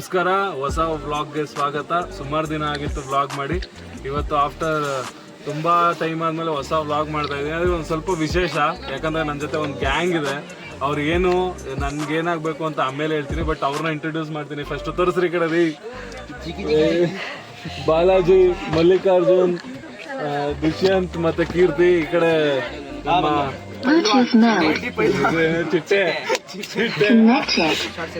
ನಮಸ್ಕಾರ ಹೊಸ ವ್ಲಾಗ್ಗೆ ಸ್ವಾಗತ. ಸುಮಾರು ದಿನ ಆಗಿತ್ತು ವ್ಲಾಗ್ ಮಾಡಿ. ಇವತ್ತು ಆಫ್ಟರ್ ತುಂಬ ಟೈಮ್ ಆದಮೇಲೆ ಹೊಸ ವ್ಲಾಗ್ ಮಾಡ್ತಾ ಇದ್ದೀನಿ. ಅದು ಒಂದು ಸ್ವಲ್ಪ ವಿಶೇಷ ಯಾಕಂದರೆ ನನ್ನ ಜೊತೆ ಒಂದು ಗ್ಯಾಂಗ್ ಇದೆ. ಅವ್ರಿಗೇನು ನನ್ಗೆ ಏನಾಗಬೇಕು ಅಂತ ಆಮೇಲೆ ಹೇಳ್ತೀನಿ ಬಟ್ ಅವ್ರನ್ನ ಇಂಟ್ರೊಡ್ಯೂಸ್ ಮಾಡ್ತೀನಿ. ಫಸ್ಟ್ ತೋರಿಸ್ರಿ ಕಡೆ ರೀ ಬಾಲಾಜಿ ಮಲ್ಲಿಕಾರ್ಜುನ್ ದುಷ್ಯಂತ್ ಮತ್ತು ಕೀರ್ತಿ ಈ ಕಡೆ ನಮ್ಮ ಚಿಟ್ಟೆ.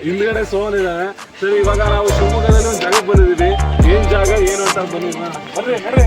ಹಿಂದ್ಗಡೆ ಸೋನ್ ಇದಾವೆ ಸರಿ, ಇವಾಗ ನಾವು ಶಿವಮೊಗ್ಗದಲ್ಲಿ ಒಂದು ಜಾಗಕ್ಕೆ ಬಂದಿದ್ದೀವಿ. ಏನ್ ಜಾಗ, ಏನು ಅಂತ ಬನ್ನಿ. ಬರ್ರಿ ಬರ್ರಿ.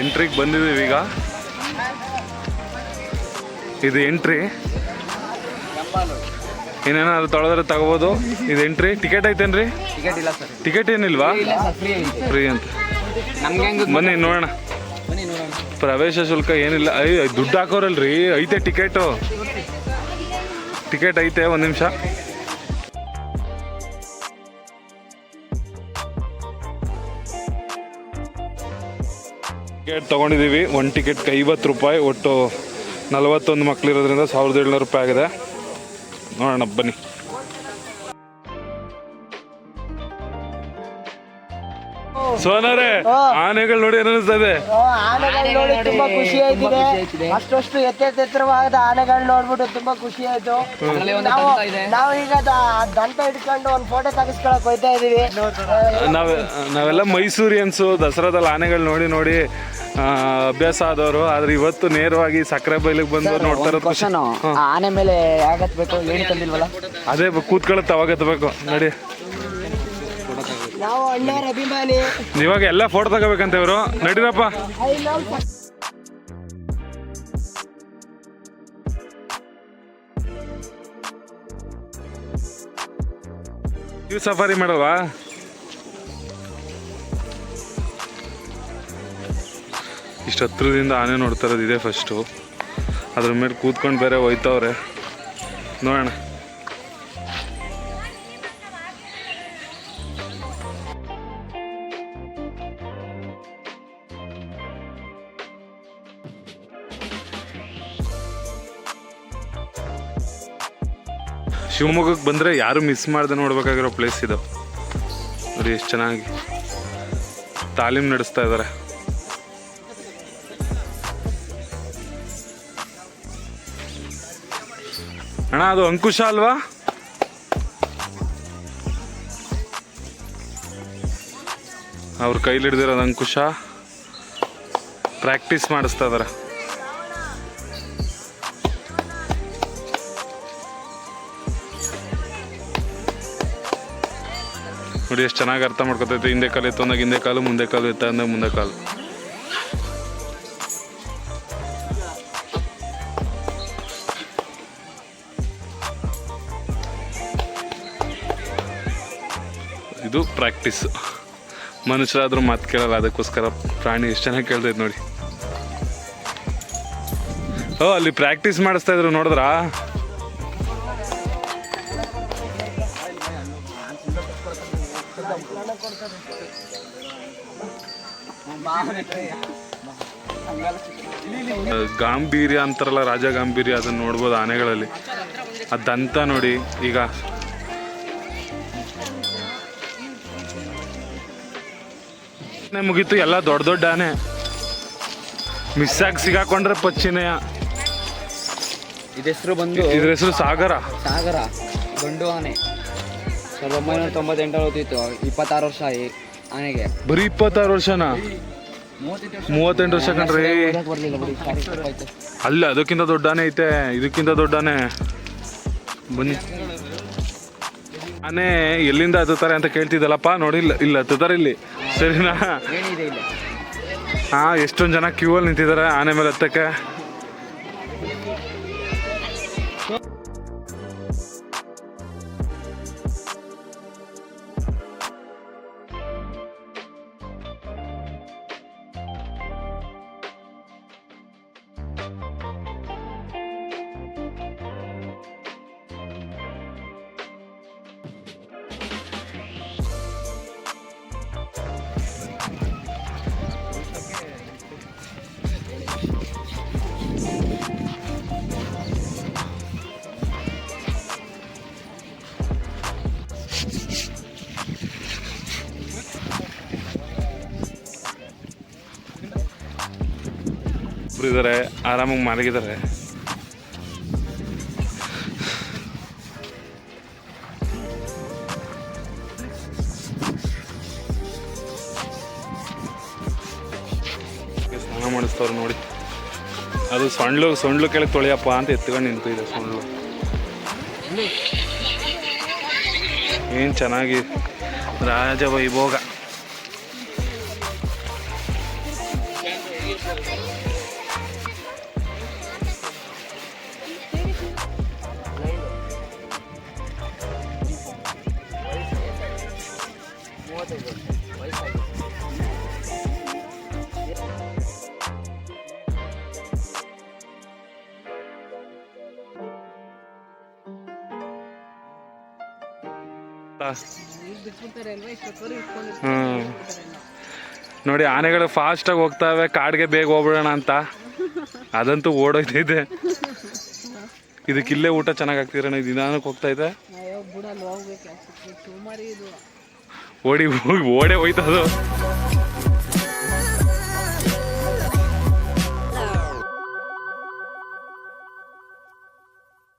ಎಂಟ್ರಿಗೆ ಬಂದಿದ್ದೀವಿ ಈಗ. ಇದು ಎಂಟ್ರಿ. ಏನೇನಾದ್ರು ತೊಳೆದ್ರೆ ತಗೋಬೋದು. ಇದು ಎಂಟ್ರಿ. ಟಿಕೆಟ್ ಐತೇನ್ರಿ? ಟಿಕೆಟ್ ಇಲ್ಲ ಸರ್. ಟಿಕೆಟ್ ಏನಿಲ್ವಾ? ಫ್ರೀ ಅಂತ. ಬನ್ನಿ ನೋಡೋಣ. ಪ್ರವೇಶ ಶುಲ್ಕ ಏನಿಲ್ಲ. ಐ ದುಡ್ಡು ಹಾಕೋರಲ್ರಿ. ಐತೆ ಟಿಕೆಟು. ಟಿಕೆಟ್ ಐತೆ ಒಂದು ನಿಮಿಷ. ಟಿಕೆಟ್ ತೊಗೊಂಡಿದ್ದೀವಿ. ಒಂದು ಟಿಕೆಟ್ ಐವತ್ತು ರೂಪಾಯಿ, ಒಟ್ಟು ನಲವತ್ತೊಂದು ಮಕ್ಳಿರೋದ್ರಿಂದ ಸಾವಿರದ ಏಳ್ನೂರು ರೂಪಾಯಿ ಆಗಿದೆ. ನೋಡೋಣ, ಬನ್ನಿ. ಸೋನರೇ ಆನೆಗಳು ನೋಡಿ ಅನಿಸ್ತದೆ ಅನಿಸ್ತಾ ಆನೆಗಳು ನೋಡಿ ತುಂಬಾ ಖುಷಿ ಆಯ್ತಿದೆ. ಅಷ್ಟು ಎತ್ತೆತ್ತರವಾದ ಆನೆಗಳು ನೋಡ್ಬಿಟ್ಟು ತುಂಬಾ ಖುಷಿ ಆಯ್ತು. ಅದ್ರಲ್ಲಿ ಒಂದು ನಾವು ದಂತ ಇದೆ. ನಾವು ಈಗ ದಂತ ಹಿಡ್ಕೊಂಡು ಒಂದ್ ಫೋಟೋ ತೆಗಿಸ್ಕೊಳಕ್ ಹೋಯ್ತಾ ಇದೀವಿ. ನಾವ್ ನಾವೆಲ್ಲ ಮೈಸೂರಿಯನ್ಸು ದಸರಾದಲ್ಲಿ ಆನೆಗಳು ನೋಡಿ ನೋಡಿ ಆ, ಅಭ್ಯಾಸ ಆದವರು. ಆದ್ರೆ ಇವತ್ತು ನೇರವಾಗಿ ಸಕ್ಕರೆ ಬೈಲಿಗೆ ಬಂದು ನೋಡ್ತಾರ ಆನೆ ಮೇಲೆ ಆಗತ್ಬೇಕು ಏನು ತಂದಿಲ್ವಲ್ಲ? ಅದೇ ಕೂತ್ಕೊಳ್ಳುತ್ತೆ ಅವಾಗತ್ಬೇಕು ನೋಡಿ. ಅಭಿಮಾನಿ. ಇವಾಗ ಎಲ್ಲ ಫೋಟೋ ತಗೋಬೇಕಂತ ಇವರು. ನಡೀರಪ್ಪ. ಐ ಸಫಾರಿ ಮಾಡಲ್ವಾ? ಇಷ್ಟು ಹತ್ರದಿಂದ ಆನೆ ನೋಡ್ತಾ ಇರೋದು ಇದೆ ಫಸ್ಟು ಅದ್ರ ಮೇಲೆ ಕೂತ್ಕೊಂಡು ಬೇರೆ ಹೋಯ್ತವ್ರೆ ನೋಡೋಣ. ಶಿವಮೊಗ್ಗಕ್ಕೆ ಬಂದರೆ ಯಾರು ಮಿಸ್ ಮಾಡದೆ ನೋಡ್ಬೇಕಾಗಿರೋ ಪ್ಲೇಸ್ ಇದು. ನೋಡಿ ಎಷ್ಟು ಚೆನ್ನಾಗಿ ತಾಲೀಮ್ ನಡೆಸ್ತಾ ಇದ್ದಾರೆ ಅಣ್ಣ, ಅದು ಅಂಕುಶ ಅಲ್ವಾ? ಅವ್ರ ಕೈಲಿ ಹಿಡ್ದಿರೋದು ಅಂಕುಶ. ಪ್ರಾಕ್ಟೀಸ್ ಮಾಡಿಸ್ತಾ ಇದಾರೆ. ನೋಡಿ ಎಷ್ಟು ಚೆನ್ನಾಗಿ ಅರ್ಥ ಮಾಡ್ಕೊತೈತೆ. ಹಿಂದೆ ಕಾಲು ಇತ್ತು ಅಂದಾಗ ಹಿಂದೆ ಕಾಲು, ಮುಂದೆ ಕಾಲು ಇತ್ತು ಅಂದಾಗ ಮುಂದೆ ಕಾಲು. ಇದು ಪ್ರಾಕ್ಟೀಸ್. ಮನುಷ್ಯರಾದರೂ ಮಾತು ಕೇಳಲ್ಲ, ಅದಕ್ಕೋಸ್ಕರ ಪ್ರಾಣಿ ಎಷ್ಟು ಚೆನ್ನಾಗಿ ಕೇಳ್ತೈತೆ ನೋಡಿ. ಓ, ಅಲ್ಲಿ ಪ್ರಾಕ್ಟೀಸ್ ಮಾಡಿಸ್ತಾ ಇದ್ರು ನೋಡಿದ್ರಾ? ಗಾಂಭೀರ್ಯ ಅಂತಾರಲ್ಲ ರಾಜ ಗಾಂಭೀರ್ಯ ಅದನ್ನ ನೋಡ್ಬೋದು ಆನೆಗಳಲ್ಲಿ. ಆ ದಂತ ನೋಡಿ ಈಗ. ಮುಗೀತು ಎಲ್ಲ ದೊಡ್ಡ ದೊಡ್ಡ ಆನೆ. ಮಿಸ್ ಆಗಿ ಸಿಗಾಕೊಂಡ್ರೆ ಪಚ್ಚಿನಯ. ಇದ್ರು ಬಂದು ಇದ್ರ ಹೆಸರು ಸಾಗರ. ಸಾಗರ ಗಂಡು ಆನೆ. ಸಾವಿರದ ಒಂಬೈನೂರ ತೊಂಬತ್ತೆಂಟರಲ್ಲಿ ಹೋಗ್ತಿತ್ತು ಇಪ್ಪತ್ತಾರು ವರ್ಷ ಆನೆಗೆ. ಬರೀ ಇಪ್ಪತ್ತಾರು ವರ್ಷನ? ಮೂವತ್ತೆಂಟು ವರ್ಷ ಕಣ್ರಿ. ಅಲ್ಲ ಅದಕ್ಕಿಂತ ದೊಡ್ಡಾನೇ ಐತೆ. ಇದಕ್ಕಿಂತ ದೊಡ್ಡಾನೇ. ಬನ್ನಿ. ಆನೆ ಎಲ್ಲಿಂದ ಹತ್ತುತ್ತಾರೆ ಅಂತ ಕೇಳ್ತಿದ್ದಲ್ಲಪ್ಪ? ನೋಡಿ ಇಲ್ಲ ಇಲ್ಲ ಹತ್ತುತ್ತಾರೆ ಇಲ್ಲಿ. ಸರಿನಾ? ಹಾ ಎಷ್ಟೊಂದು ಜನ ಕ್ಯೂ ಅಲ್ಲಿ ನಿಂತಿದ್ದಾರೆ ಆನೆ ಮೇಲೆ ಹತ್ತಕ್ಕೆ. ಒಬ್ರು ಇದ್ದಾರೆ ಆರಾಮಾಗಿ ಮಲಗಿದ್ದಾರೆ ಸ್ನಾನ ಮಾಡಿಸ್ತವ್ರು ನೋಡಿ. ಅದು ಸೊಂಡ್ಲು ಸೊಂಡ್ಲು ಕೆಳಗೆ ತೊಳೆಯಪ್ಪ ಅಂತ ಎತ್ಕೊಂಡು ನಿಂತಿದೆ ಸೊಂಡ್ಲು. ಏನು ಚೆನ್ನಾಗಿ ರಾಜ ವೈಭೋಗ ನೋಡಿ ಆನೆಗಳು ಫಾಸ್ಟಾಗಿ ಹೋಗ್ತಾವೆ, ಕಾಡ್ಗೆ ಬೇಗ ಹೋಗ್ಬಿಡೋಣ ಅಂತ. ಅದಂತೂ ಓಡೋಗ್ತೈತೆ ಇದಕ್ಕಿಲ್ಲೇ ಊಟ ಚೆನ್ನಾಗಿ ಆಗ್ತಿರೋಣ ದಿನಾನಕ್ಕೆ ಹೋಗ್ತಾ ಇದೆ. ಓಡಿ ಹೋಗಿ ಓಡೇ ಹೋಯ್ತದ. ಅದು